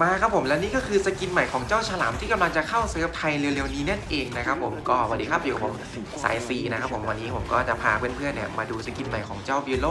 มาครับผมและนี่ก็คือสกินใหม่ของเจ้าฉลามที่กำลังจะเข้าเซิร์ฟไทยเร็วๆนี้นั่นเองนะครับผมก็สวัสดีครับอยู่กับผมสายซีนะครับผมวันนี้ผมก็จะพาเพื่อนๆเนี่ยมาดูสกินใหม่ของเจ้าบิโล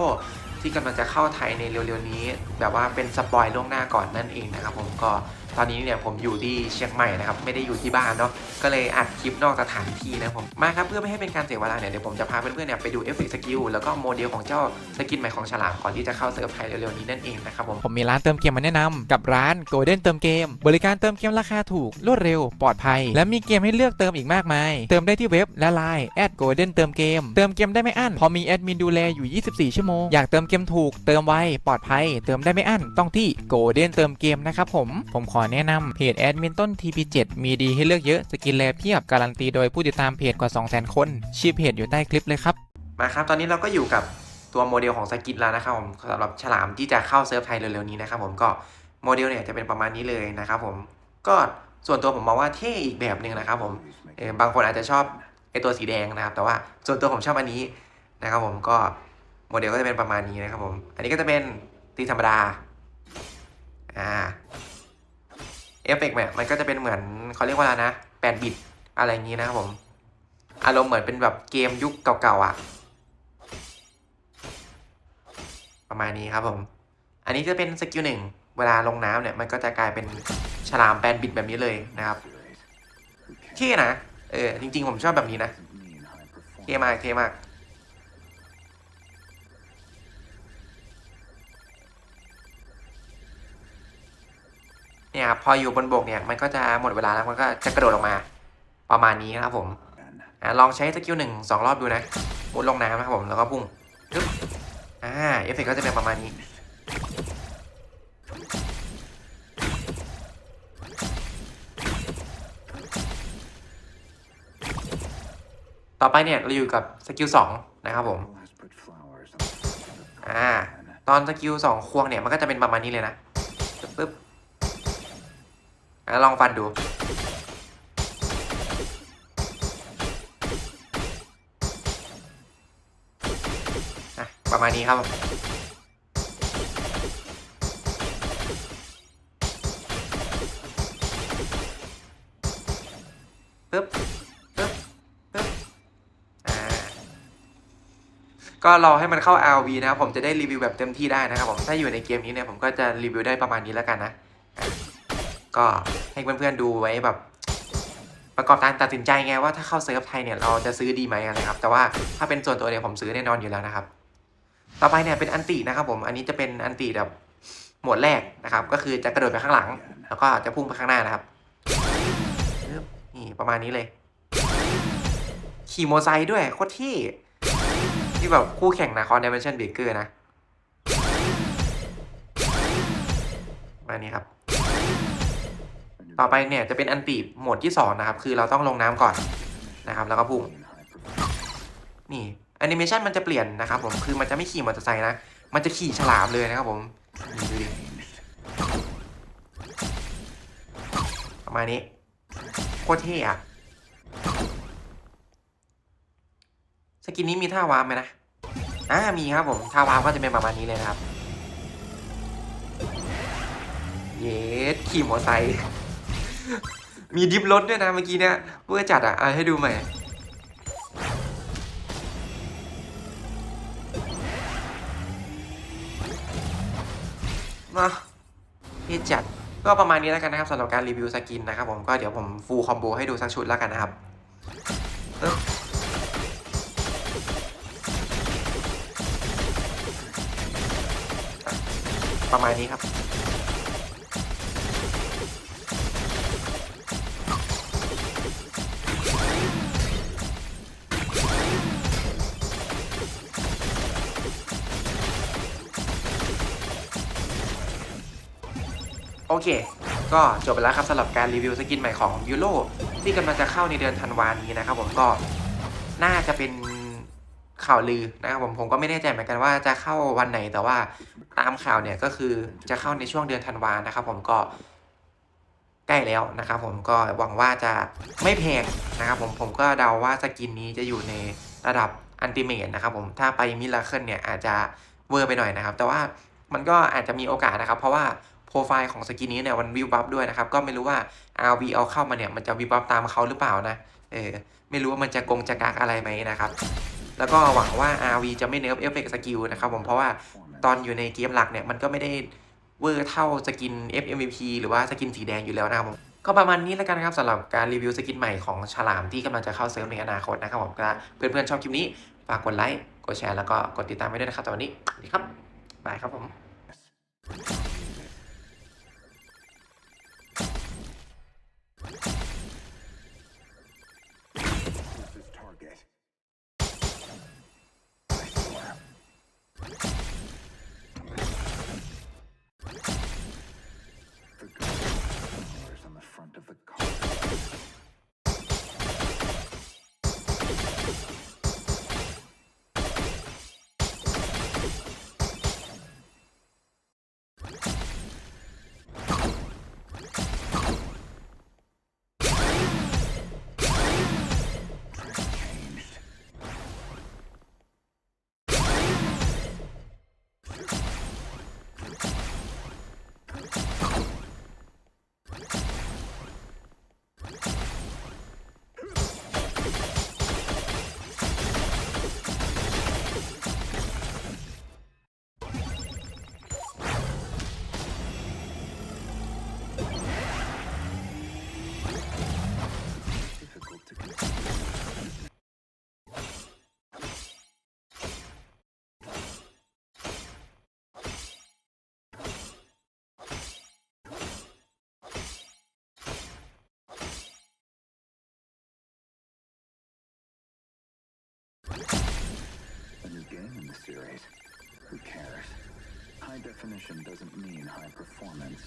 ที่กำลังจะเข้าไทยในเร็วๆนี้ แบบว่าเป็นสปอยล่วงหน้าก่อนนั่นเองนะครับผมก็ ตอนนี้เนี่ยผมอยู่ที่เชียงใหม่นะครับไม่ได้อยู่ที่บ้านเนาะก็เลยอัดคลิปนอกสถานที่นะผมมาครับเพื่อไม่ให้เป็นการเสียเวลาเนี่ยเดี๋ยวผมจะพาเพื่อนๆเนี่ยไปดูเอฟเฟกต์สกิลแล้วก็โมเดลของเจ้าสกินใหม่ของฉลามก่อนที่จะเข้าเซิร์ฟไทยเร็วๆนี้นั่นเองนะครับผมผมมีร้านเติมเกมมาแนะนำกับร้าน Golden เติมเกม บริการเติมเกมราคาถูกรวดเร็วปลอดภัย และมีเกมให้เลือกเติมอีกมากมาย เติมได้ที่เว็บและไลน์แอด Golden เติมเกมเติมเกมได้ไม่อั้นพอมีแอดมินดูแลอยู่ 24 ชั่วโมงอยากเติมเกมถูกเติมไวปลอดภัย เติมได้ไม่อั้นต้องที่ Golden เติมเกมนะครับผมผมขอแนะนำเพจแอดมินต้น TP7 มีดีให้เลือกเยอะสกินแลเพียบการันตีโดยผู้ติดตามเพจกว่า 200,000 คนชื่อเพจอยู่ใต้คลิปเลยครับมาครับตอนนี้เราก็อยู่กับตัวโมเดลของสกินแล้วนะครับผมสำหรับฉลามที่จะเข้าเซิร์ฟไทยเร็วๆนี้นะครับผมก็โมเดลเนี่ยจะเป็นประมาณนี้เลยนะครับผมก็ส่วนตัวผมมองว่าเท่อีกแบบหนึ่งนะครับผมบางคนอาจจะชอบไอตัวสีแดงนะครับ แต่ว่าส่วนตัวผมชอบอันนี้นะครับผมก็โมเดลก็จะเป็นประมาณนี้นะครับผม อันนี้ก็จะเป็นตีธรรมดา อ่า อฟเฟกต์เนี่ยมันก็จะเป็นเหมือนเขาเรียกว่าอะไรนะแปดบิตอะไรอย่างนี้นะครับผม อารมณ์เหมือนเป็นแบบเกมยุคเก่าๆอะ ประมาณนี้ครับผม อันนี้จะเป็นสกิลหนึ่งเวลาลงน้ำเนี่ยมันก็จะกลายเป็นฉลามแปนบิดแบบนี้เลยนะครับเท่นะ เออจริงๆผมชอบแบบนี้นะเท่มากเท่มาก เนี่ยครับพออยู่บนบกเนี่ยมันก็จะหมดเวลาแล้วมันก็จะกระโดดออกมา ประมาณนี้นะครับผมอะลองใช้สกิลหนึ่งสองรอบดูนะมุดลงน้ำนะครับผมแล้วก็พุ่งปึ๊บอ่าเอฟเฟกต์ก็จะเป็นประมาณนี้ ต่อไปเนี่ยเราอยู่กับสกิลสองนะครับผมอ่าตอนสกิลสองควงเนี่ยมันก็จะเป็นประมาณนี้เลยนะปึ๊บ ปึ๊บอะลองฟันดู ประมาณนี้ครับปึ๊บปึ๊บปึ๊บอ่า ก็รอให้มันเข้า RV นะครับผมจะได้รีวิวแบบเต็มที่ได้นะครับผม ถ้าอยู่ในเกมนี้เนี่ยผมก็จะรีวิวได้ประมาณนี้แล้วกันนะ ก็ให้เพื่อนๆดูไว้แบบประกอบการตัดสินใจไงว่าถ้าเข้าเซิร์ฟไทยเนี่ยเราจะซื้อดีไหมอะไรครับ แต่ว่าถ้าเป็นส่วนตัวเนี่ยผมซื้อแน่นอนอยู่แล้วนะครับ ต่อไปเนี่ยเป็นอันตินะครับ ผมอันนี้จะเป็นอันติแบบหมวดแรกนะครับ ก็คือจะกระโดดไปข้างหลัง แล้วก็จะพุ่งไปข้างหน้านะครับนี่ประมาณนี้เลย ขี่โมอไซค์ด้วยโคตรที่ที่แบบคู่แข่งนะคอนเดเมชันเบเกอร์นะมานี้ครับ ต่อไปเนี่ยจะเป็นอันติโหมดที่สองนะครับคือเราต้องลงน้ำก่อนนะครับ แล้วก็พุ่งนี่แอนิเมชันมันจะเปลี่ยนนะครับผมคือมันจะไม่ขี่มอเตอร์ไซค์นะ มันจะขี่ฉลามเลยนะครับผมดูดิประมาณนี้โคตรเท่อะสกินนี้มีท่าวารไหมนะอ่ามีครับผมท่าวารก็จะเป็นประมาณนี้เลยนะครับ เยสขี่มอเตอร์ไซค์ มีดิฟรถด้วยนะเมื่อกี้เนี่ยเพื่อจัดอะเอาให้ดูใหม่มาที่จัดก็ประมาณนี้แล้วกันนะครับสำหรับการรีวิวสกินนะครับผมก็เดี๋ยวผมฟูลคอมโบให้ดูสักชุดแล้วกันนะครับปึ๊บประมาณนี้ครับ โอเค ก็จบไปแล้วครับสำหรับการรีวิวสกินใหม่ของยูโรที่กำลังจะเข้าในเดือนธันวานี้นะครับผมก็น่าจะเป็นข่าวลือนะครับผมผมก็ไม่แน่ใจเหมือนกันว่าจะเข้าวันไหนแต่ว่าตามข่าวเนี่ยก็คือจะเข้าในช่วงเดือนธันวานะครับผมก็ใกล้แล้วนะครับผมก็หวังว่าจะไม่แพงนะครับผมผมก็เดาว่าสกินนี้จะอยู่ในระดับอันติเมตนะครับผมถ้าไปมิลาเคิลเนี่ยอาจจะเวอร์ไปหน่อยนะครับ แต่ว่ามันก็อาจจะมีโอกาสนะครับ เพราะว่า โปรไฟล์ของสกินนี้เนี่ยมันวิวบัฟด้วยนะครับ ก็ไม่รู้ว่า RV เอาเข้ามาเนี่ยมันจะวิวบัฟตามเขาหรือเปล่านะ เออ ไม่รู้ว่ามันจะกงจะกักอะไรไหมนะครับ แล้วก็หวังว่า RV จะไม่เนิร์ฟเอฟเฟกต์สกิลนะครับผม เพราะว่าตอนอยู่ในเกมหลักเนี่ยมันก็ไม่ได้เวอร์เท่าสกิน FMVP หรือว่าสกินสีแดงอยู่แล้วนะครับผมก็ประมาณนี้แล้วกันนะครับสำหรับการรีวิวสกินใหม่ของฉลามที่กำลังจะเข้าเซิร์ฟในอนาคตนะครับผมก็เพื่อนๆชอบคลิปนี้ฝากกดไลค์กดแชร์แล้วก็กดติดตามไว้ด้วยนะครับตอนนนี้สวัสดีครับบายครับผม you A new game in the series. Who cares? High definition doesn't mean high performance.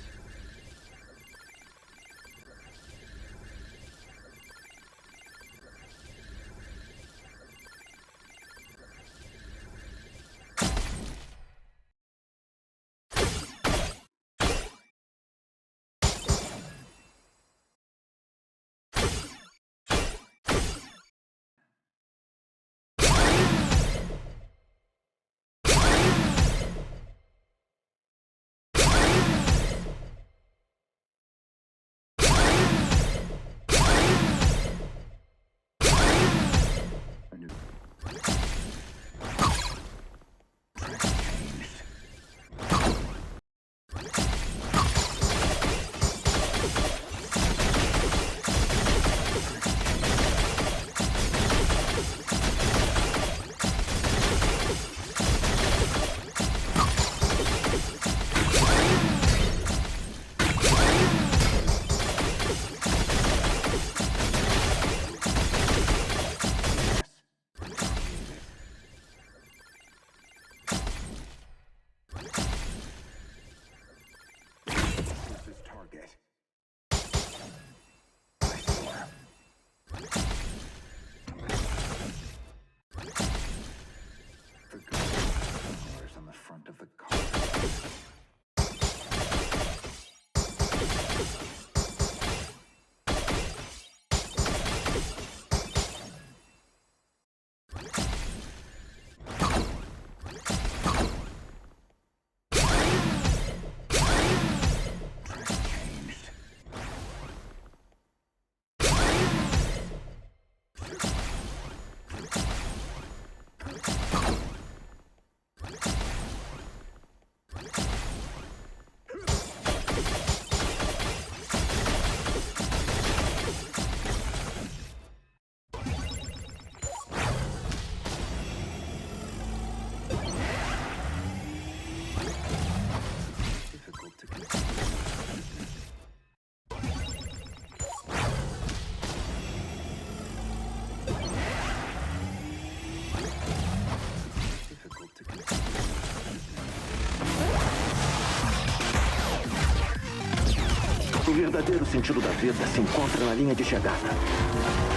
O verdadeiro sentido da vida se encontra na linha de chegada.